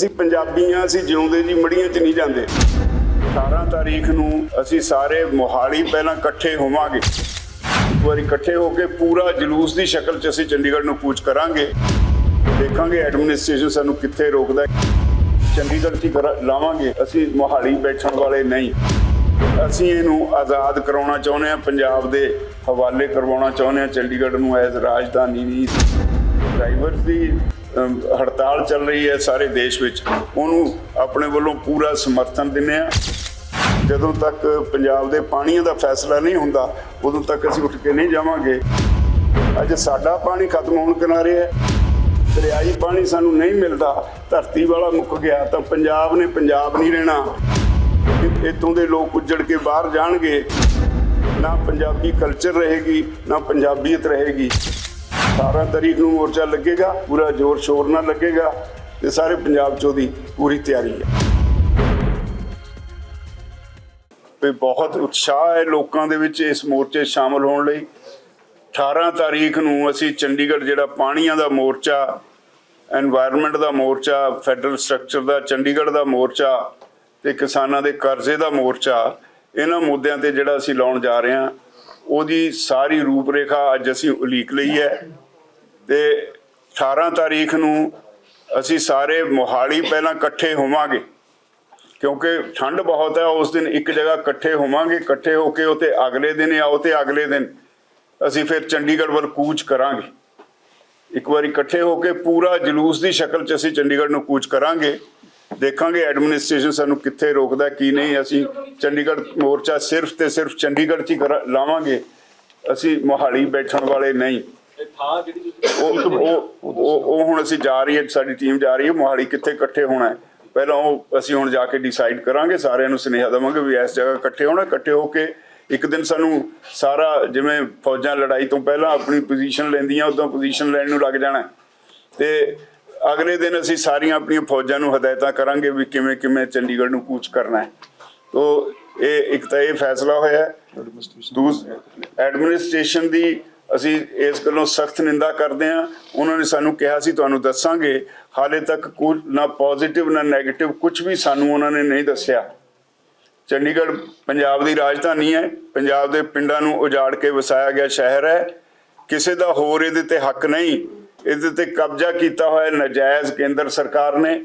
ਅਸੀਂ ਪੰਜਾਬੀ ਹਾਂ ਅਸੀਂ ਜਿਉਂਦੇ ਜੀ, ਮੜੀਆਂ 'ਚ ਨਹੀਂ ਜਾਂਦੇ। 18 ਤਾਰੀਖ ਨੂੰ ਅਸੀਂ ਸਾਰੇ ਮੋਹਾਲੀ ਪਹਿਲਾਂ ਇਕੱਠੇ ਹੋਵਾਂਗੇ। ਇੱਕ ਵਾਰੀ ਇਕੱਠੇ ਹੋ ਕੇ ਪੂਰਾ ਜਲੂਸ ਦੀ ਸ਼ਕਲ 'ਚ ਅਸੀਂ ਚੰਡੀਗੜ੍ਹ ਨੂੰ ਕੂਚ ਕਰਾਂਗੇ। ਦੇਖਾਂਗੇ ਐਡਮਿਨਿਸਟ੍ਰੇਸ਼ਨ ਸਾਨੂੰ ਕਿੱਥੇ ਰੋਕਦਾ ਹੈ। ਚੰਡੀਗੜ੍ਹ 'ਚ ਹੀ ਕਰਾ- ਲਾਵਾਂਗੇ। ਅਸੀਂ ਮੋਹਾਲੀ ਬੈਠਣ ਵਾਲੇ ਨਹੀਂ। ਅਸੀਂ ਇਹਨੂੰ ਆਜ਼ਾਦ ਕਰਾਉਣਾ ਚਾਹੁੰਦੇ ਹਾਂ, ਪੰਜਾਬ ਦੇ ਹਵਾਲੇ ਕਰਵਾਉਣਾ ਚਾਹੁੰਦੇ ਹਾਂ, ਚੰਡੀਗੜ੍ਹ ਨੂੰ ਐਜ਼ ਰਾਜਧਾਨੀ ਨਹੀਂ ਡਰਾਈਵਰਸ ਦੀ ਹੜਤਾਲ ਚੱਲ ਰਹੀ ਹੈ ਸਾਰੇ ਦੇਸ਼ ਵਿੱਚ। ਉਹਨੂੰ ਆਪਣੇ ਵੱਲੋਂ ਪੂਰਾ ਸਮਰਥਨ ਦਿੰਦੇ ਆ ਜਦੋਂ ਤੱਕ ਪੰਜਾਬ ਦੇ ਪਾਣੀਆਂ ਦਾ ਫੈਸਲਾ ਨਹੀਂ ਹੁੰਦਾ, ਉਦੋਂ ਤੱਕ ਅਸੀਂ ਉੱਠ ਕੇ ਨਹੀਂ ਜਾਵਾਂਗੇ। ਅੱਜ ਸਾਡਾ ਪਾਣੀ ਖਤਮ ਹੋਣ ਕਿਨਾਰੇ ਹੈ। ਦਰਿਆਈ ਪਾਣੀ ਸਾਨੂੰ ਨਹੀਂ ਮਿਲਦਾ। ਧਰਤੀ ਵਾਲਾ ਮੁੱਕ ਗਿਆ ਤਾਂ ਪੰਜਾਬ ਨੇ ਪੰਜਾਬ ਨਹੀਂ ਰਹਿਣਾ। ਇ- ਇੱਥੋਂ ਦੇ ਲੋਕ ਉੱਜੜ ਕੇ ਬਾਹਰ ਜਾਣਗੇ। ਨਾ ਪੰਜਾਬੀ ਕਲਚਰ ਰਹੇਗੀ, ਨਾ ਪੰਜਾਬੀਅਤ ਰਹੇਗੀ। 18 ਤਰੀਕ ਨੂੰ ਮੋਰਚਾ ਲੱਗੇਗਾ, ਪੂਰਾ ਜ਼ੋਰ ਸ਼ੋਰ ਨਾਲ ਲੱਗੇਗਾ ਤੇ ਸਾਰੇ ਪੰਜਾਬ ਚ ਉਹਦੀ ਪੂਰੀ ਤਿਆਰੀ ਹੈ। ਵੀ ਬਹੁਤ ਉਤਸ਼ਾਹ ਹੈ ਲੋਕਾਂ ਦੇ ਵਿੱਚ ਇਸ ਮੋਰਚੇ ਸ਼ਾਮਲ ਹੋਣ ਲਈ। 18 ਤਾਰੀਖ ਨੂੰ ਅਸੀਂ ਚੰਡੀਗੜ੍ਹ ਜਿਹੜਾ ਪਾਣੀਆਂ ਦਾ ਮੋਰਚਾ এনवायरमेंट ਦਾ ਮੋਰਚਾ ਫੈਡਰਲ ਸਟਰਕਚਰ ਦਾ, ਚੰਡੀਗੜ੍ਹ ਦਾ ਮੋਰਚਾ ਤੇ ਕਿਸਾਨਾਂ ਦੇ ਕਰਜ਼ੇ ਦਾ ਮੋਰਚਾ, ਇਹਨਾਂ ਮੁੱਦਿਆਂ ਤੇ ਜਿਹੜਾ ਅਸੀਂ ਲਾਉਣ ਜਾ ਰਹੇ ਹਾਂ, ਉਹਦੀ ਸਾਰੀ ਰੂਪਰੇਖਾ ਅੱਜ ਅਸੀਂ ਉਲੀਕ ਲਈ ਹੈ। ਤੇ 18 ਤਾਰੀਖ ਨੂੰ ਅਸੀਂ ਸਾਰੇ ਮੋਹਾਲੀ ਪਹਿਲਾਂ ਇਕੱਠੇ ਹੋਵਾਂਗੇ, ਕਿਉਂਕਿ ਠੰਡ ਬਹੁਤ ਹੈ, ਉਸ ਦਿਨ ਇੱਕ ਜਗ੍ਹਾ ਇਕੱਠੇ ਹੋਵਾਂਗੇ, ਇਕੱਠੇ ਹੋ ਕੇ ਉਤੇ ਅਗਲੇ ਦਿਨ ਆਓ ਤੇ ਅਗਲੇ ਦਿਨ ਅਸੀਂ ਫਿਰ ਚੰਡੀਗੜ੍ਹ ਵੱਲ ਕੂਚ ਕਰਾਂਗੇ। ਇੱਕ ਵਾਰੀ ਇਕੱਠੇ ਹੋ ਕੇ ਪੂਰਾ ਜਲੂਸ ਦੀ ਸ਼ਕਲ 'ਚ ਅਸੀਂ ਚੰਡੀਗੜ੍ਹ ਨੂੰ ਕੂਚ ਕਰਾਂਗੇ, ਦੇਖਾਂਗੇ ਐਡਮਿਨਿਸਟ੍ਰੇਸ਼ਨ ਸਾਨੂੰ ਕਿੱਥੇ ਰੋਕਦਾ, ਕੀ ਨਹੀਂ, ਅਸੀਂ ਚੰਡੀਗੜ੍ਹ ਮੋਰਚਾ ਸਿਰਫ ਤੇ ਸਿਰਫ ਚੰਡੀਗੜ੍ਹ 'ਚ ਹੀ ਕਰਾ- ਲਾਵਾਂਗੇ, ਅਸੀਂ ਮੋਹਾਲੀ ਬੈਠਣ ਵਾਲੇ ਨਹੀਂ। ਥਾਂ ਜਿਹੜੀ ਤੁਸੀਂ ਉਹ ਉਹ ਹੁਣ ਅਸੀਂ ਜਾ ਰਹੀ ਹੈ ਸਾਡੀ ਟੀਮ ਜਾ ਰਹੀ ਹੈ ਮੋਹਾਲੀ ਕਿੱਥੇ ਇਕੱਠੇ ਹੋਣਾ ਹੈ? ਪਹਿਲਾਂ ਉਹ ਅਸੀਂ ਹੁਣ ਜਾ ਕੇ ਡਿਸਾਈਡ ਕਰਾਂਗੇ ਸਾਰਿਆਂ ਨੂੰ ਸੁਨੇਹਾ ਦੇਵਾਂਗੇ ਵੀ ਇਸ ਜਗ੍ਹਾ ਇਕੱਠੇ ਹੋਣਾ ਇਕੱਠੇ ਹੋ ਕੇ ਇੱਕ ਦਿਨ ਸਾਨੂੰ ਸਾਰਾ ਜਿਵੇਂ ਫੌਜਾਂ ਲੜਾਈ ਤੋਂ ਪਹਿਲਾਂ ਆਪਣੀ ਪੋਜੀਸ਼ਨ ਲੈਂਦੀਆਂ ਉਦੋਂ ਪੋਜੀਸ਼ਨ ਲੈਣ ਨੂੰ ਲੱਗ ਜਾਣਾ। ਤੇ ਅਗਲੇ ਦਿਨ ਅਸੀਂ ਸਾਰੀਆਂ ਆਪਣੀਆਂ ਫੌਜਾਂ ਨੂੰ ਹਦਾਇਤਾਂ ਕਰਾਂਗੇ ਵੀ ਕਿਵੇਂ ਕਿਵੇਂ ਚੰਡੀਗੜ੍ਹ ਨੂੰ ਕੂਚ ਕਰਨਾ ਹੈ। ਤੋ ਇਹ ਇੱਕ ਤਾਂ ਇਹ ਫੈਸਲਾ ਹੋਇਆ ਐਡਮਿਨਿਸਟ੍ਰੇਸ਼ਨ ਦੀ ਅਸੀਂ ਇਸ ਗੱਲੋਂ ਸਖਤ ਨਿੰਦਾ ਕਰਦੇ ਹਾਂ। ਉਹਨਾਂ ਨੇ ਸਾਨੂੰ ਕਿਹਾ ਸੀ, ਤੁਹਾਨੂੰ ਦੱਸਾਂਗੇ, ਹਾਲੇ ਤੱਕ ਕੁਝ ਨਾ ਪੋਜ਼ਿਟਿਵ ਨਾ 네ਗੇਟਿਵ ਕੁਝ ਵੀ ਸਾਨੂੰ ਉਹਨਾਂ ਨੇ ਨਹੀਂ ਦੱਸਿਆ। ਚੰਡੀਗੜ੍ਹ ਪੰਜਾਬ ਦੀ ਰਾਜਧਾਨੀ ਹੈ। ਪੰਜਾਬ ਦੇ ਪਿੰਡਾਂ ਨੂੰ ਉਜਾੜ ਕੇ ਵਸਾਇਆ ਗਿਆ ਸ਼ਹਿਰ ਹੈ। ਕਿਸੇ ਦਾ ਹੋਰ ਇਹਦੇ ਤੇ ਹੱਕ ਨਹੀਂ। ਇਹਦੇ ਤੇ ਕਬਜ਼ਾ ਕੀਤਾ ਹੋਇਆ ਨਜਾਇਜ਼ ਕੇਂਦਰ ਸਰਕਾਰ ਨੇ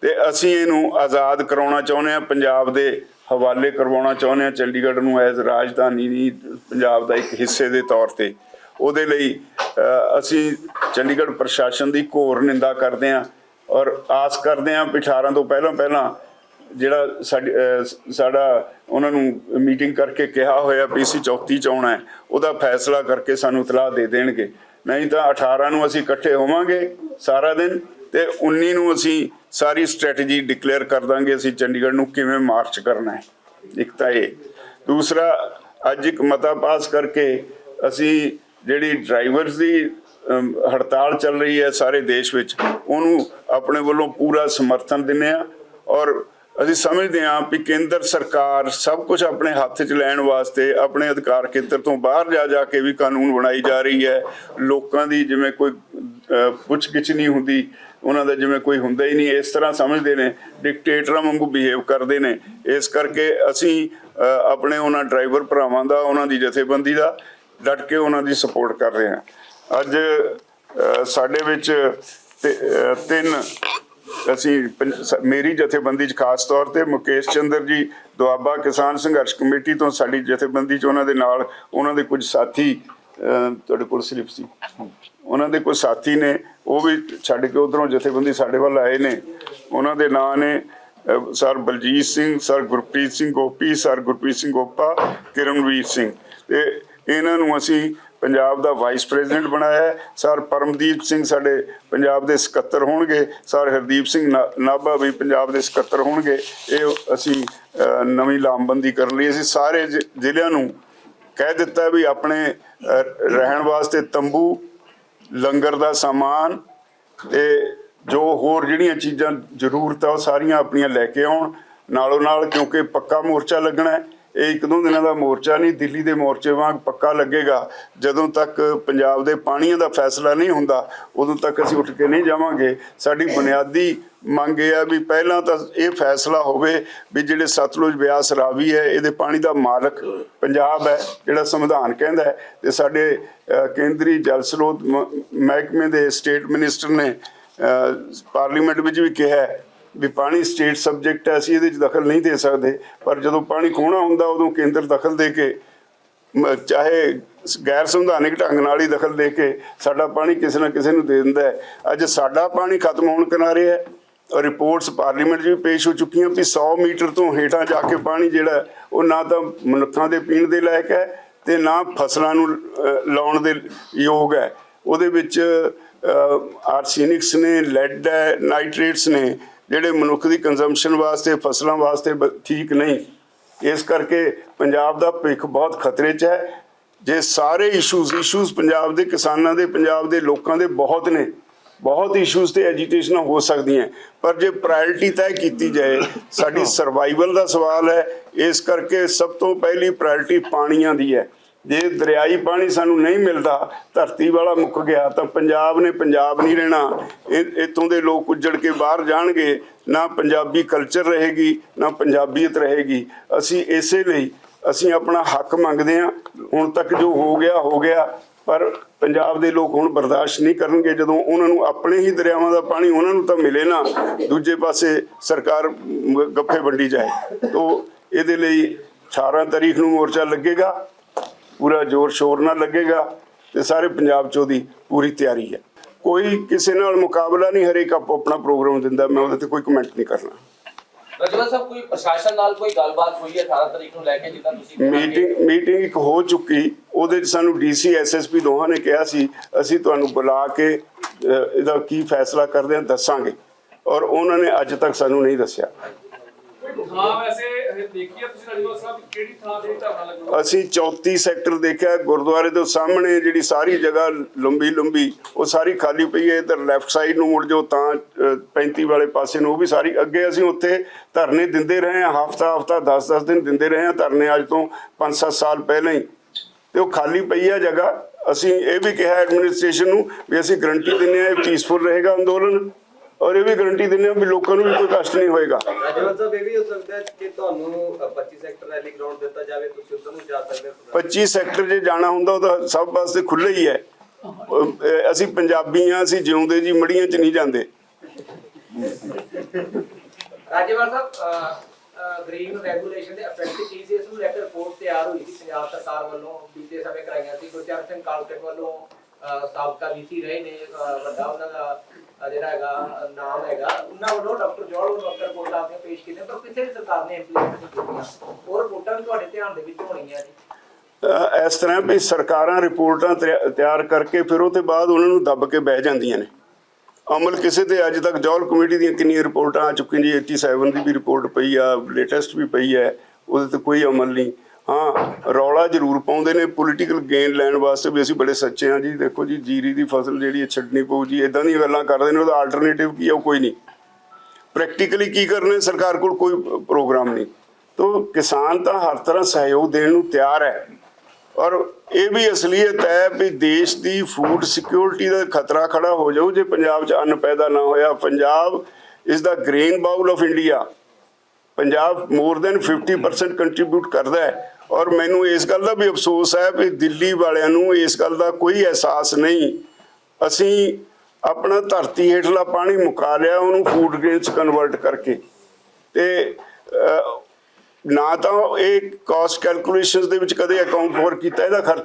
ਤੇ ਅਸੀਂ ਇਹਨੂੰ ਆਜ਼ਾਦ ਕਰਾਉਣਾ ਚਾਹੁੰਦੇ ਹਾਂ। ਪੰਜਾਬ ਦੇ ਹਵਾਲੇ ਕਰਵਾਉਣਾ ਚਾਹੁੰਦੇ ਹਾਂ। ਚੰਡੀਗੜ੍ਹ ਨੂੰ ਐਜ਼ ਰਾਜਧਾਨੀ ਨਹੀਂ ਪੰਜਾਬ ਦਾ ਇੱਕ ਹਿੱਸੇ ਦੇ ਤੌਰ ਤੇ ਉਹਦੇ ਲਈ ਅਸੀਂ ਚੰਡੀਗੜ੍ਹ ਪ੍ਰਸ਼ਾਸਨ ਦੀ ਘੋਰ ਨਿੰਦਾ ਕਰਦੇ ਹਾਂ ਔਰ ਆਸ ਕਰਦੇ ਹਾਂ ਵੀ 18 ਤੋਂ ਪਹਿਲਾਂ ਪਹਿਲਾਂ ਜਿਹੜਾ ਸਾਡੀ ਸਾਡਾ ਉਹਨਾਂ ਨੂੰ ਮੀਟਿੰਗ ਕਰਕੇ ਕਿਹਾ ਹੋਇਆ ਪੀਸੀ 34 ਚ ਆਉਣਾ ਹੈ, ਉਹਦਾ ਫੈਸਲਾ ਕਰਕੇ ਸਾਨੂੰ ਇਤਲਾਹ ਦੇ ਦੇਣਗੇ। ਨਹੀਂ ਤਾਂ 18 ਨੂੰ ਅਸੀਂ ਇਕੱਠੇ ਹੋਵਾਂਗੇ ਸਾਰਾ ਦਿਨ ਤੇ 19 ਨੂੰ ਅਸੀਂ ਸਾਰੀ ਸਟ੍ਰੈਟਜੀ ਡਿਕਲੇਅਰ ਕਰ ਦਾਂਗੇ ਅਸੀਂ ਚੰਡੀਗੜ੍ਹ ਨੂੰ ਕਿਵੇਂ ਮਾਰਚ ਕਰਨਾ ਹੈ। ਇੱਕ ਤਾਂ ਇਹ। ਦੂਸਰਾ, ਅੱਜ ਇੱਕ ਮਤਾ ਪਾਸ ਕਰਕੇ ਅਸੀਂ ਜਿਹੜੀ ਡਰਾਈਵਰਸ ਦੀ ਹੜਤਾਲ ਚੱਲ ਰਹੀ ਹੈ ਸਾਰੇ ਦੇਸ਼ ਵਿੱਚ ਉਹਨੂੰ ਆਪਣੇ ਵੱਲੋਂ ਪੂਰਾ ਸਮਰਥਨ ਦਿੰਦੇ ਆ ਔਰ ਅਸੀਂ ਸਮਝਦੇ ਹਾਂ ਕਿ ਕੇਂਦਰ ਸਰਕਾਰ ਸਭ ਕੁਝ ਆਪਣੇ ਹੱਥ 'ਚ ਲੈਣ ਵਾਸਤੇ ਆਪਣੇ ਅਧਿਕਾਰ ਖੇਤਰ ਤੋਂ ਬਾਹਰ ਜਾ ਜਾ ਕੇ ਵੀ ਕਾਨੂੰਨ ਬਣਾਈ ਜਾ ਰਹੀ ਹੈ। ਲੋਕਾਂ ਦੀ ਜਿਵੇਂ ਕੋਈ ਅਹ, ਪੁੱਛ-ਗਿੱਛ ਨਹੀਂ ਹੁੰਦੀ ਉਹਨਾਂ ਦਾ ਜਿਵੇਂ ਕੋਈ ਹੁੰਦਾ ਹੀ ਨਹੀਂ। ਇਸ ਤਰ੍ਹਾਂ ਸਮਝਦੇ ਨੇ ਡਿਕਟੇਟਰਾਂ ਵਾਂਗੂ ਬਿਹੇਵ ਕਰਦੇ ਨੇ। ਇਸ ਕਰਕੇ ਅਸੀਂ ਆਪਣੇ ਉਹਨਾਂ ਡਰਾਈਵਰ ਭਰਾਵਾਂ ਦਾ ਉਹਨਾਂ ਦੀ ਜਥੇਬੰਦੀ ਦਾ ਡਟ ਕੇ ਉਹਨਾਂ ਦੀ ਸਪੋਰਟ ਕਰ ਰਹੇ ਹਾਂ। ਅੱਜ ਸਾਡੇ ਵਿੱਚ ਤੇ- ਤਿੰਨ ਅਸੀਂ ਪੰਜ- ਮੇਰੀ ਜਥੇਬੰਦੀ 'ਚ ਖਾਸ ਤੌਰ ਤੇ ਮੁਕੇਸ਼ ਚੰਦਰ ਜੀ, ਦੁਆਬਾ ਕਿਸਾਨ ਸੰਘਰਸ਼ ਕਮੇਟੀ ਤੋਂ ਸਾਡੀ ਜਥੇਬੰਦੀ 'ਚ ਉਹਨਾਂ ਦੇ ਨਾਲ ਉਹਨਾਂ ਦੇ ਕੁਝ ਸਾਥੀ ਤੁਹਾਡੇ ਕੋਲ ਸਲਿੱਪ ਸੀ। ਉਹਨਾਂ ਦੇ ਕੁਝ ਸਾਥੀ ਨੇ, ਉਹ ਵੀ ਛੱਡ ਕੇ ਉਧਰੋਂ ਜਥੇਬੰਦੀ ਸਾਡੇ ਵੱਲ ਆਏ ਨੇ। ਉਹਨਾਂ ਦੇ ਨਾਂ ਨੇ sir Baljit Singh, sir Gurpreet Singh Gopi, sir Gurpreet Singh Gopa, Kiranveer Singh. ਤੇ ਇਹਨਾਂ ਨੂੰ ਅਸੀਂ ਪੰਜਾਬ ਦਾ ਵਾਈਸ ਪ੍ਰੈਜ਼ੀਡੈਂਟ ਬਣਾਇਆ ਸਰ ਪਰਮਦੀਪ ਸਿੰਘ ਸਾਡੇ ਪੰਜਾਬ ਦੇ ਸਕੱਤਰ ਹੋਣਗੇ। ਸਰ ਹਰਦੀਪ ਸਿੰਘ ਨਾਭਾ ਵੀ ਪੰਜਾਬ ਦੇ ਸਕੱਤਰ ਹੋਣਗੇ। ਇਹ ਅਸੀਂ ਨਵੀਂ ਲਾਮਬੰਦੀ ਕਰਨ ਲਈ ਅਸੀਂ ਸਾਰੇ ਜ਼ਿ- ਜ਼ਿਲ੍ਹਿਆਂ ਨੂੰ ਕਹਿ ਦਿੱਤਾ ਵੀ ਆਪਣੇ ਰਹਿਣ ਵਾਸਤੇ ਤੰਬੂ, ਲੰਗਰ ਦਾ ਸਾਮਾਨ ਤੇ ਜੋ ਹੋਰ ਜਿਹੜੀਆਂ ਚੀਜ਼ਾਂ ਜ਼ਰੂਰਤ ਆ ਉਹ ਸਾਰੀਆਂ ਆਪਣੀਆਂ ਲੈ ਕੇ ਆਉਣ। ਨਾਲੋਂ ਨਾਲ ਕਿਉਂਕਿ ਪੱਕਾ ਮੋਰਚਾ ਲੱਗਣਾ ਹੈ। ਇਹ ਇੱਕ ਦੋ ਦਿਨਾਂ ਦਾ ਮੋਰਚਾ ਨਹੀਂ, ਦਿੱਲੀ ਦੇ ਮੋਰਚੇ ਵਾਂਗ ਪੱਕਾ ਲੱਗੇਗਾ। ਜਦੋਂ ਤੱਕ ਪੰਜਾਬ ਦੇ ਪਾਣੀਆਂ ਦਾ ਫੈਸਲਾ ਨਹੀਂ ਹੁੰਦਾ, ਉਦੋਂ ਤੱਕ ਅਸੀਂ ਉੱਠ ਕੇ ਨਹੀਂ ਜਾਵਾਂਗੇ। ਸਾਡੀ ਬੁਨਿਆਦੀ ਮੰਗ ਇਹ ਆ ਵੀ ਪਹਿਲਾਂ ਤਾਂ ਇਹ ਫੈਸਲਾ ਹੋਵੇ ਵੀ ਜਿਹੜੇ ਸਤਲੁਜ ਬਿਆਸ ਰਾਵੀ ਹੈ, ਇਹਦੇ ਪਾਣੀ ਦਾ ਮਾਲਕ ਪੰਜਾਬ ਹੈ, ਜਿਹੜਾ ਸੰਵਿਧਾਨ ਕਹਿੰਦਾ ਹੈ। ਤੇ ਸਾਡੇ ਕੇਂਦਰੀ ਜਲ ਸਰੋਤ ਮ- ਮਹਿਕਮੇ ਦੇ ਸਟੇਟ ਮਿਨਿਸਟਰ ਨੇ ਪਾਰਲੀਮੈਂਟ ਵਿੱਚ ਵੀ ਕਿਹਾ ਵੀ ਪਾਣੀ ਸਟੇਟ ਸਬਜੈਕਟ ਹੈ, ਅਸੀਂ ਇਹਦੇ 'ਚ ਦਖਲ ਨਹੀਂ ਦੇ ਸਕਦੇ। ਪਰ ਜਦੋਂ ਪਾਣੀ ਖੋਣਾ ਹੁੰਦਾ, ਉਦੋਂ ਕੇਂਦਰ ਦਖਲ ਦੇ ਕੇ, ਮ- ਚਾਹੇ ਗੈਰ ਸੰਵਿਧਾਨਿਕ ਢੰਗ ਨਾਲ ਹੀ ਦਖਲ ਦੇ ਕੇ ਸਾਡਾ ਪਾਣੀ ਕਿਸੇ ਨਾ ਕਿਸੇ ਨੂੰ ਦੇ ਦਿੰਦਾ ਹੈ। ਅੱਜ ਸਾਡਾ ਪਾਣੀ ਖਤਮ ਹੋਣ ਕਿਨਾਰੇ ਹੈ ਔਰ ਰਿਪੋਰਟਸ ਪਾਰਲੀਮੈਂਟ 'ਚ ਵੀ ਪੇਸ਼ ਹੋ ਚੁੱਕੀਆਂ ਵੀ 100 ਮੀਟਰ ਤੋਂ ਹੇਠਾਂ ਜਾ ਕੇ ਪਾਣੀ ਜਿਹੜਾ, ਉਹ ਨਾ ਤਾਂ ਮਨੁੱਖਾਂ ਦੇ ਪੀਣ ਦੇ ਲਾਇਕ ਹੈ ਤੇ ਨਾ ਫਸਲਾਂ ਨੂੰ ਲਾਉਣ ਦੇ ਯੋਗ ਹੈ। ਉਹਦੇ ਵਿੱਚ ਆਰਸੈਨਿਕਸ ਨੇ ਲੈਡ ਹੈ ਨਾਈਟ੍ਰੇਟਸ ਨੇ ਜਿਹੜੇ ਮਨੁੱਖ ਦੀ ਕੰਜ਼ੰਪਸ਼ਨ ਵਾਸਤੇ, ਫਸਲਾਂ ਵਾਸਤੇ ਬ- ਠੀਕ ਨਹੀਂ, ਇਸ ਕਰਕੇ ਪੰਜਾਬ ਦਾ ਭਵਿੱਖ ਬਹੁਤ ਖਤਰੇ 'ਚ ਹੈ। ਜੇ ਸਾਰੇ ਇਸ਼ੂਜ਼ ਇਸ਼ੂਜ਼ ਪੰਜਾਬ ਦੇ ਕਿਸਾਨਾਂ ਦੇ, ਪੰਜਾਬ ਦੇ ਲੋਕਾਂ ਦੇ ਬਹੁਤ ਨੇ। ਬਹੁਤ ਇਸ਼ੂਜ਼ ਤੇ ਐਜੀਟੇਸ਼ਨਾਂ ਹੋ ਸਕਦੀਆਂ। ਪਰ ਜੇ ਪ੍ਰਾਇੋਰਟੀ ਤੈਅ ਕੀਤੀ ਜਾਏ, ਸਾਡੀ ਸਰਵਾਈਵਲ ਦਾ ਸਵਾਲ ਹੈ। ਇਸ ਕਰਕੇ ਸਭ ਤੋਂ ਪਹਿਲੀ ਪ੍ਰਾਇੋਰਟੀ ਪਾਣੀਆਂ ਦੀ ਹੈ। ਜੇ ਦਰਿਆਈ ਪਾਣੀ ਸਾਨੂੰ ਨਹੀਂ ਮਿਲਦਾ, ਧਰਤੀ ਵਾਲਾ ਮੁੱਕ ਗਿਆ, ਤਾਂ ਪੰਜਾਬ ਨੇ ਪੰਜਾਬ ਨਹੀਂ ਰਹਿਣਾ। ਇਹ ਇਤੋਂ ਦੇ ਲੋਕ ਉੱਜੜ ਕੇ ਬਾਹਰ ਜਾਣਗੇ, ਨਾ ਪੰਜਾਬੀ ਕਲਚਰ ਰਹੇਗੀ, ਨਾ ਪੰਜਾਬੀਅਤ ਰਹੇਗੀ। ਅਸੀਂ ਇਸੇ ਲਈ ਅਸੀਂ ਆਪਣਾ ਹੱਕ ਮੰਗਦੇ ਹਾਂ। ਹੁਣ ਤੱਕ ਜੋ ਹੋ ਗਿਆ ਹੋ ਗਿਆ, ਪਰ ਪੰਜਾਬ ਦੇ ਲੋਕ ਹੁਣ ਬਰਦਾਸ਼ਤ ਨਹੀਂ ਕਰਨਗੇ। ਜਦੋਂ ਉਹਨਾਂ ਨੂੰ ਆਪਣੇ ਹੀ ਦਰਿਆਵਾਂ ਦਾ ਪਾਣੀ ਉਹਨਾਂ ਨੂੰ ਤਾਂ ਮਿਲੇ ਨਾ, ਦੂਜੇ ਪਾਸੇ ਸਰਕਾਰ ਗੱਫੇ ਵੰਡੀ ਜਾਏ। ਤੋਂ ਇਹਦੇ ਲਈ 18 ਤਾਰੀਖ ਨੂੰ ਮੋਰਚਾ ਲੱਗੇਗਾ। ਪੂਰਾ ਜ਼ੋਰ ਸ਼ੋਰ ਨਾਲ ਲੱਗੇਗਾ ਤੇ ਸਾਰੇ ਪੰਜਾਬ ਚ ਉਹਦੀ ਪੂਰੀ ਤਿਆਰੀ ਹੈ। ਕੋਈ ਕਿਸੇ ਨਾਲ ਮੁਕਾਬਲਾ ਨਹੀਂ ਹਰੇਕ ਆਪੋ ਆਪਣਾ ਪ੍ਰੋਗਰਾਮ ਦਿੰਦਾ ਮੈਂ ਉਹਦੇ ਤੇ ਕੋਈ ਕਮੈਂਟ ਨਹੀਂ ਕਰਨਾ। ਰਜਵਾ ਸਾਹਿਬ ਕੋਈ ਪ੍ਰਸ਼ਾਸਨ ਨਾਲ ਕੋਈ ਗੱਲਬਾਤ ਹੋਈ ਹੈ 18 ਤਰੀਕ ਨੂੰ ਲੈ ਕੇ ਜਿੱਦਾਂ ਤੁਸੀਂ ਕਿਹਾ ਕਿ- ਮੀਟਿੰਗ ਮੀਟਿੰਗ ਇੱਕ ਹੋ ਚੁੱਕੀ ਉਹਦੇ ਚ ਸਾਨੂੰ ਡੀਸੀ ਐਸਐਸਪੀ ਦੋਹਾਂ ਨੇ ਕਿਹਾ ਸੀ ਅਸੀਂ ਤੁਹਾਨੂੰ ਬੁਲਾ ਕੇ ਇਹਦਾ ਕੀ ਫੈਸਲਾ ਕਰਦੇ ਹਾਂ ਦੱਸਾਂਗੇ। ਔਰ ਉਹਨਾਂ ਨੇ ਅੱਜ ਤੱਕ ਸਾਨੂੰ ਨਹੀਂ ਦੱਸਿਆ। ਥਾਂ ਵੈਸੇ ਇਹ ਤੁਸੀਂ ਰਜਵਾ ਸਾਹਿਬ ਕਿਹੜੀ ਥਾਂ ਤੇ ਧਰਨਾ ਲੱਗੂਗਾ ਅਸੀਂ 34 ਸੈਕਟਰ ਦੇਖਿਆ ਗੁਰਦੁਆਰੇ ਤੋਂ ਸਾਹਮਣੇ ਜਿਹੜੀ ਸਾਰੀ ਜਗ੍ਹਾ ਲੰਬੀ ਲੰਬੀ ਉਹ ਸਾਰੀ ਖਾਲੀ ਪਈ ਹੈ ਇਧਰ ਲੈਫਟ ਸਾਈਡ ਨੂੰ ਮੁੜ ਜਾਓ ਤਾਂ ਅਹ, 35 ਵਾਲੇ ਪਾਸੇ ਨੂੰ ਉਹ ਵੀ ਸਾਰੀ ਅੱਗੇ ਅਸੀਂ ਉੱਥੇ ਧਰਨੇ ਦਿੰਦੇ ਰਹੇ ਹਾਂ ਹਫਤਾ ਹਫਤਾ 10-10 ਦਿਨ ਦਿੰਦੇ ਰਹੇ ਹਾਂ ਧਰਨੇ ਅੱਜ ਤੋਂ 5-7 ਸਾਲ ਪਹਿਲਾਂ ਹੀ। ਤੇ ਉਹ ਖਾਲੀ ਪਈ ਹੈ ਜਗ੍ਹਾ ਅਸੀਂ ਇਹ ਵੀ ਕਿਹਾ ਐਡਮਿਨਿਸਟ੍ਰੇਸ਼ਨ ਨੂੰ ਵੀ ਅਸੀਂ ਗਰੰਟੀ ਦਿੰਦੇ ਹਾਂ ਇਹ ਪੀਸਫੁਲ ਰਹੇਗਾ ਅੰਦੋਲਨ। ਔਰ ਇਹ ਵੀ ਗਰੰਟੀ ਦਿੰਦੇ ਹਾਂ ਵੀ ਲੋਕਾਂ ਨੂੰ ਵੀ ਕੋਈ ਕਸ਼ਟ ਨਹੀਂ ਹੋਏਗਾ। ਰਾਜਵੰਤ ਸਾਹਿਬ ਇਹ ਵੀ ਹੋ ਸਕਦਾ ਹੈ ਕਿ ਤੁਹਾਨੂੰ ਅ, 25 ਸੈਕਟਰ ਰੈਲੀ ਗਰਾਊਂਡ ਦਿੱਤਾ ਜਾਵੇ ਤੁਸੀਂ ਉੱਧਰ ਨੂੰ ਜਾ ਸਕਦੇ ਹੋ। 25 ਸੈਕਟਰ ਜੇ ਜਾਣਾ ਹੁੰਦਾ ਉਹ ਤਾਂ ਸਭ ਵਾਸਤੇ ਖੁੱਲ੍ਹਾ ਹੀ ਹੈ। ਅਸੀਂ ਪੰਜਾਬੀ ਹਾਂ ਅਸੀਂ ਜਿਉਂਦੇ ਜੀ ਮੜੀਆਂ 'ਚ ਨਹੀਂ ਜਾਂਦੇ। ਰਾਜੇਵਾਲ ਸਾਹਿਬ ਗ੍ਰੀਨ ਰੈਗੂਲੇਸ਼ਨ ਦੇ ਅਫੈਕਟਿਵ ਕੀ ਸੀ? ਇਸ ਨੂੰ ਲੈ ਕੇ ਰਿਪੋਰਟ ਤਿਆਰ ਹੋਈ ਸੀ ਪੰਜਾਬ ਸਰਕਾਰ ਵੱਲੋਂ। ਬੀਤੇ ਸਮੇਂ ਕਰਾਈਆਂ ਸੀ ਗੁਰਚਰਨ ਸਿੰਘ ਕਾਲਕਟ ਵੱਲੋਂ ਸਾਬਕਾ ਵੀਸੀ ਰਹੇ ਨੇ ਵੱਡਾ ਉਹਨਾਂ ਦਾ ਜਿਹੜਾ ਹੈਗਾ ਨਾਮ ਹੈਗਾ, ਉਹਨਾਂ ਵੱਲੋਂ ਡਾਕਟਰ ਜੋਲ ਵੱਲੋਂ ਅੱਗੇ ਰਿਪੋਰਟਾਂ ਆਪਣੀਆਂ ਪੇਸ਼ ਕੀਤੀਆਂ ਪਰ ਕਿਸੇ ਵੀ ਸਰਕਾਰ ਨੇ ਇੰਪਲੀਮੈਂਟ ਨਹੀਂ ਕੀਤੀਆਂ ਉਹ ਰਿਪੋਰਟਾਂ ਵੀ ਤੁਹਾਡੇ ਧਿਆਨ ਦੇ ਵਿੱਚ ਹੋਣੀਆਂ ਜੀ। ਇਸ ਤਰ੍ਹਾਂ ਵੀ ਸਰਕਾਰਾਂ ਰਿਪੋਰਟਾਂ ਤਿਆ- ਤਿਆਰ ਕਰਕੇ ਫਿਰ ਉਹ ਤੋਂ ਬਾਅਦ ਉਹਨਾਂ ਨੂੰ ਦੱਬ ਕੇ ਬਹਿ ਜਾਂਦੀਆਂ ਨੇ। ਅਮਲ ਕਿਸੇ ਤੇ ਅੱਜ ਤੱਕ ਜੌਲ ਕਮੇਟੀ ਦੀਆਂ ਕਿੰਨੀਆਂ ਰਿਪੋਰਟਾਂ ਆ ਚੁੱਕੀਆਂ ਜੀ 87 ਦੀ ਵੀ ਰਿਪੋਰਟ ਪਈ ਆ ਲੇਟੈਸਟ ਵੀ ਪਈ ਹੈ, ਉਹਦੇ ਤੇ ਕੋਈ ਅਮਲ ਨਹੀਂ। ਹਾਂ, ਰੌਲਾ ਜ਼ਰੂਰ ਪਾਉਂਦੇ ਨੇ ਪੋਲੀਟੀਕਲ ਗੇਨ ਲੈਣ ਵਾਸਤੇ ਵੀ ਅਸੀਂ ਬੜੇ ਸੱਚੇ ਹਾਂ ਜੀ। ਦੇਖੋ ਜੀ, ਜੀਰੀ ਦੀ ਫਸਲ ਜਿਹੜੀ ਹੈ ਛੱਡਣੀ ਪਊ ਜੀ। ਇਦਾਂ ਦੀਆਂ ਗੱਲਾਂ ਕਰਦੇ ਨੇ, ਉਹਦਾ ਆਲਟਰਨੇਟਿਵ ਕੀ ਆ, ਉਹ ਕੋਈ ਨਹੀਂ। ਪ੍ਰੈਕਟੀਕਲੀ ਕੀ ਕਰਨੇ, ਸਰਕਾਰ ਕੋਲ ਕੋਈ ਪ੍ਰੋਗਰਾਮ ਨਹੀਂ। ਤੋ ਕਿਸਾਨ ਤਾਂ ਹਰ ਤਰ੍ਹਾਂ ਸਹਿਯੋਗ ਦੇਣ ਨੂੰ ਤਿਆਰ ਹੈ। ਔਰ ਇਹ ਵੀ ਅਸਲੀਅਤ ਹੈ ਵੀ ਦੇਸ਼ ਦੀ ਫੂਡ ਸਿਕਿਉਰਿਟੀ ਦਾ ਖਤਰਾ ਖੜਾ ਹੋ ਜਾਊ, ਜੇ ਪੰਜਾਬ 'ਚ ਅੰਨ ਪੈਦਾ ਨਾ ਹੋਇਆ। Punjab is the grain bowl of India Punjab more than 50% contribute ਕਰਦਾ ਹੈ। ਔਰ ਮੈਨੂੰ ਇਸ ਗੱਲ ਦਾ ਵੀ ਅਫਸੋਸ ਹੈ ਵੀ ਦਿੱਲੀ ਵਾਲਿਆਂ ਨੂੰ ਇਸ ਗੱਲ ਦਾ ਕੋਈ ਅਹਿਸਾਸ ਨਹੀਂ। ਅਸੀਂ ਆਪਣਾ ਧਰਤੀ ਹੇਠਲਾ ਪਾਣੀ ਮੁਕਾ ਲਿਆ, ਉਹਨੂੰ ਫੂਡ ਗ੍ਰੇਨ ਚ ਕਨਵਰਟ ਕਰਕੇ। ਤੇ ਨਾ ਤਾਂ ਇਹ ਕਾਸਟ ਕੈਲਕੂਲੇਸ਼ਨਸ ਦੇ ਵਿੱਚ ਕਦੇ ਅਕਾਊਂਟ ਫੋਰ ਕੀਤਾ, ਇਹਦਾ ਖਰਚਾ